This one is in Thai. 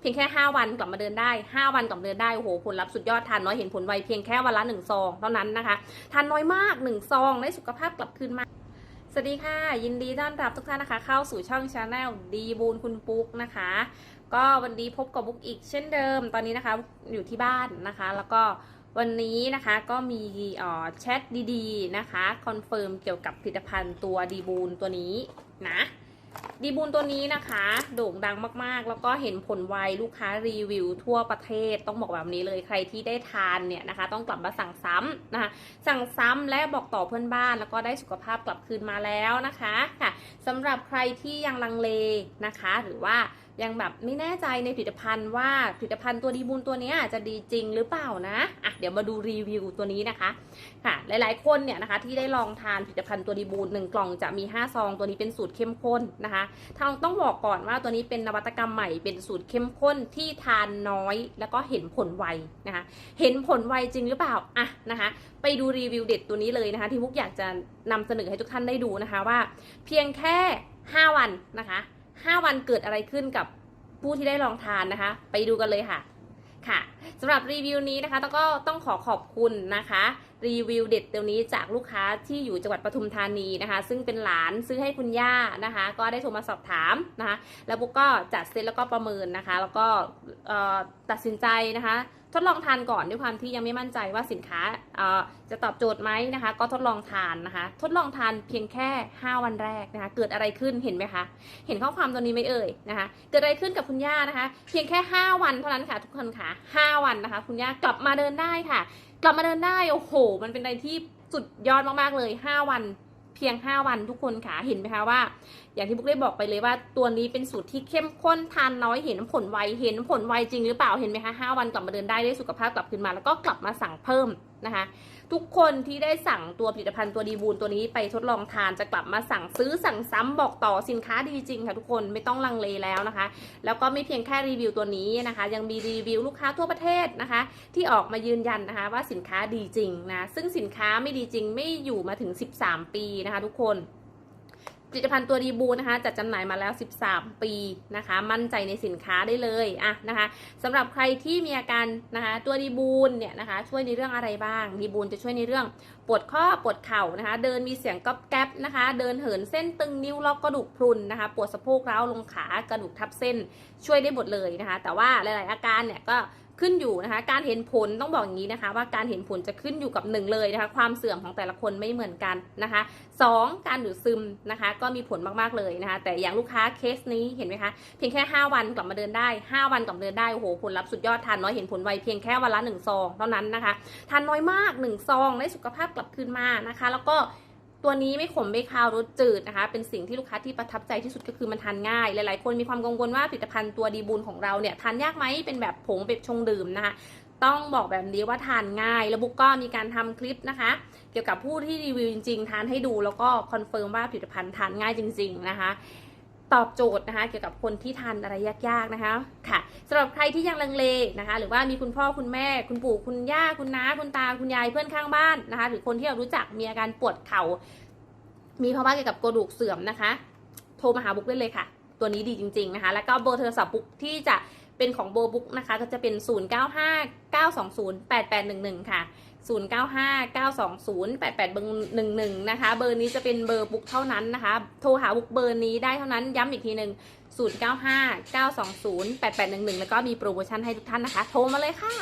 เพียงแค่ 5 วันกลับมาเดินได้ 5 วันกลับมาเดินได้โอ้โหผลลัพธ์สุดยอดทานน้อยเห็นผลไวเพียงแค่วันละ1ซองเท่านั้นนะคะทานน้อยมาก1ซองได้สุขภาพกลับคืนมาสวัสดีค่ะ ยินดีต้อนรับทุกท่านนะคะ เข้าสู่ช่องชาแนลดีบูนคุณปุ๊กนะคะ ก็วันนี้พบกับบุ๊กอีกเช่นเดิม ตอนนี้นะคะอยู่ที่บ้านนะคะ แล้วก็วันนี้นะคะก็มีอ่อแชทดีๆนะคะคอนเฟิร์มเกี่ยวกับผลิตภัณฑ์ตัวดีบูนตัวนี้นะ ดีบูนตัวนี้นะคะ โด่งดังมากๆ แล้วก็เห็นผลไวลูกค้ารีวิวทั่วประเทศต้องบอกแบบนี้เลยใครที่ได้ทานเนี่ยนะคะ ต้องกลับมาสั่งซ้ำนะคะสั่งซ้ำและบอกต่อเพื่อนบ้าน แล้วก็ได้สุขภาพกลับคืนมาแล้วนะคะค่ะสำหรับใครที่ยังลังเลนะคะ หรือว่ายังแบบไม่แน่ใจในผลิตภัณฑ์ว่าผลิตภัณฑ์ตัวดีบุญตัวนี้จะดีจริงหรือเปล่านะอะเดี๋ยวมาดูรีวิวตัวนี้นะคะค่ะหลายๆคนเนี่ยนะคะที่ได้ลองทานผลิตภัณฑ์ตัวดีบูนหนึ่งกล่องจะมี 5 ซอง ตัวนี้เป็นสูตรเข้มข้นนะคะทางต้องบอกก่อนว่าตัวนี้เป็นนวัตกรรมใหม่เป็นสูตรเข้มข้นที่ทานน้อยแล้วก็เห็นผลไวนะคะ เห็นผลไวจริงหรือเปล่าอะนะคะ ไปดูรีวิวเด็ดตัวนี้เลยนะคะ ที่มุกอยากจะนำเสนอให้ทุกท่านได้ดูนะคะว่า เพียงแค่ 5 วันนะคะ 5 วันเกิดอะไรขึ้นกับผู้ที่ได้ลองทานนะคะ ไปดูกันเลยค่ะ ค่ะสำหรับรีวิวนี้นะคะต้องก็ต้องขอขอบคุณนะคะ รีวิวเด็ดตัวนี้จากลูกค้าที่อยู่จังหวัดปทุมธานีนะคะ ซึ่งเป็นหลานซื้อให้คุณย่านะคะ ก็ได้โทรมาสอบถามนะคะ แล้วบุ๊กก็จัดเซตแล้วก็ประเมินนะคะ แล้วก็ตัดสินใจนะคะ ทดลองทานก่อนด้วยความที่ยังไม่มั่นใจว่าสินค้าจะตอบโจทย์ไหมนะคะ ก็ทดลองทานนะคะ ทดลองทานเพียงแค่ 5 วันแรกนะคะ เกิดอะไรขึ้นเห็นไหมคะ เห็นข้อความตัวนี้ไหมเอ่ยนะคะ เกิดอะไรขึ้นกับคุณย่านะคะ เพียงแค่ 5 วันเท่านั้นค่ะ ทุกคนค่ะ5วันนะคะ คุณย่ากลับมาเดินได้ค่ะ กลับมาเดินได้โอ้โห มันเป็นอะไรที่สุดยอดมากๆเลย 5 วัน เพียง 5 วันทุกคนค่ะเห็นไหมคะว่า อย่างที่บุ๊กได้บอกไปเลยว่าตัวนี้เป็นสูตรที่เข้มข้นทานน้อยเห็นผลไวเห็นผลไวจริงหรือเปล่าเห็นไหมคะ5วันกลับมาเดินได้ได้สุขภาพกลับคืนมาแล้วก็กลับมาสั่งเพิ่ม นะคะทุกคนที่ได้สั่งตัวผลิตภัณฑ์ตัวดีบูนตัวนี้ไปทดลองทานจะกลับมาสั่งซื้อสั่งซ้ำบอกต่อสินค้าดีจริงค่ะทุกคนไม่ต้องลังเลแล้วนะคะ แล้วก็ไม่เพียงแค่รีวิวตัวนี้นะคะ ยังมีรีวิวลูกค้าทั่วประเทศนะคะ ที่ออกมายืนยันนะคะว่าสินค้าดีจริงนะซึ่งสินค้าไม่ดีจริงไม่อยู่มาถึง 13 ปีนะคะ ทุกคน ผลิตภัณฑ์ตัวดีบูนะคะจัดจำหน่ายมาแล้ว 13 ปีนะคะ มั่นใจในสินค้าได้เลยอะนะคะสำหรับใครที่มีอาการนะคะตัวดีบูนเนี่ยนะคะช่วยในเรื่องอะไรบ้างดีบูนจะช่วยในเรื่องปวดข้อปวดเข่านะคะ เดินมีเสียงก๊อบแก๊บนะคะ เดินเหินเส้นตึงนิ้วล็อกกระดูกพรุนนะคะ ปวดสะโพกร้าวลงขากระดูกทับเส้นช่วยได้หมดเลยนะคะ แต่ว่าหลาย ๆ อาการเนี่ยก็ ขึ้นอยู่นะคะ การเห็นผลต้องบอกอย่างนี้นะคะ ว่าการเห็นผลจะขึ้นอยู่กับหนึ่งเลยนะคะ ความเสื่อมของแต่ละคนไม่เหมือนกันนะคะสองการดูดซึมนะคะ ก็มีผลมากๆเลยนะคะ แต่อย่างลูกค้าเคสนี้เห็นไหมคะเพียงแค่ 5 วันกลับมาเดินได้ 5 วันกลับมาเดินได้โอ้โหผลลัพธ์สุดยอดทานน้อยเห็นผลไวเพียงแค่วันละ1ซองเท่านั้นนะคะทานน้อยมาก1ซองได้สุขภาพกลับคืนมานะคะ แล้วก็ ตัวนี้ไม่ขมไม่คาวรสจืดนะคะ เป็นสิ่งที่ลูกค้าที่ประทับใจที่สุดก็คือมันทานง่าย หลายๆ คนมีความกังวลว่าผลิตภัณฑ์ตัวดีบูลของเราเนี่ยทานยากไหมเป็นแบบผงแบบชงดื่มนะคะต้องบอกแบบนี้ว่าทานง่าย แล้วบุ๊กก็มีการทำคลิปนะคะ เกี่ยวกับผู้ที่รีวิวจริงๆ ทานให้ดูแล้วก็คอนเฟิร์มว่าผลิตภัณฑ์ทานง่ายจริง ๆ นะคะ ตอบโจทย์นะคะ เกี่ยวกับคนที่ทานอะไรยากๆนะคะค่ะสำหรับใครที่ยังลังเลนะคะ หรือว่ามีคุณพ่อคุณแม่ คุณปู่คุณย่าคุณน้าคุณตาคุณยายเพื่อนข้างบ้านนะคะ หรือคนที่เรารู้จักมีอาการปวดเข่า มีภาวะเกี่ยวกับกระดูกเสื่อมนะคะ โทรมาหาบุ๊กได้เลยค่ะ ตัวนี้ดีจริง ๆนะคะ แล้วก็เบอร์โทรศัพท์บุ๊กที่จะเป็นของโบบุ๊กนะคะ ก็จะเป็น 0 9 5 9 2 0 8 8 1 1 ค่ะ 0 9 5 9 2 0 8 8 1 1 นะคะ เบอร์นี้จะเป็นเบอร์บุ๊กเท่านั้นนะคะ โทรหาบุ๊กเบอร์นี้ได้เท่านั้นย้ำอีกทีหนึ่ง0 9 5 9 2 0 8 8 1 1 แล้วก็มีโปรโมชั่นให้ทุกท่านนะคะ โทรมาเลยค่ะ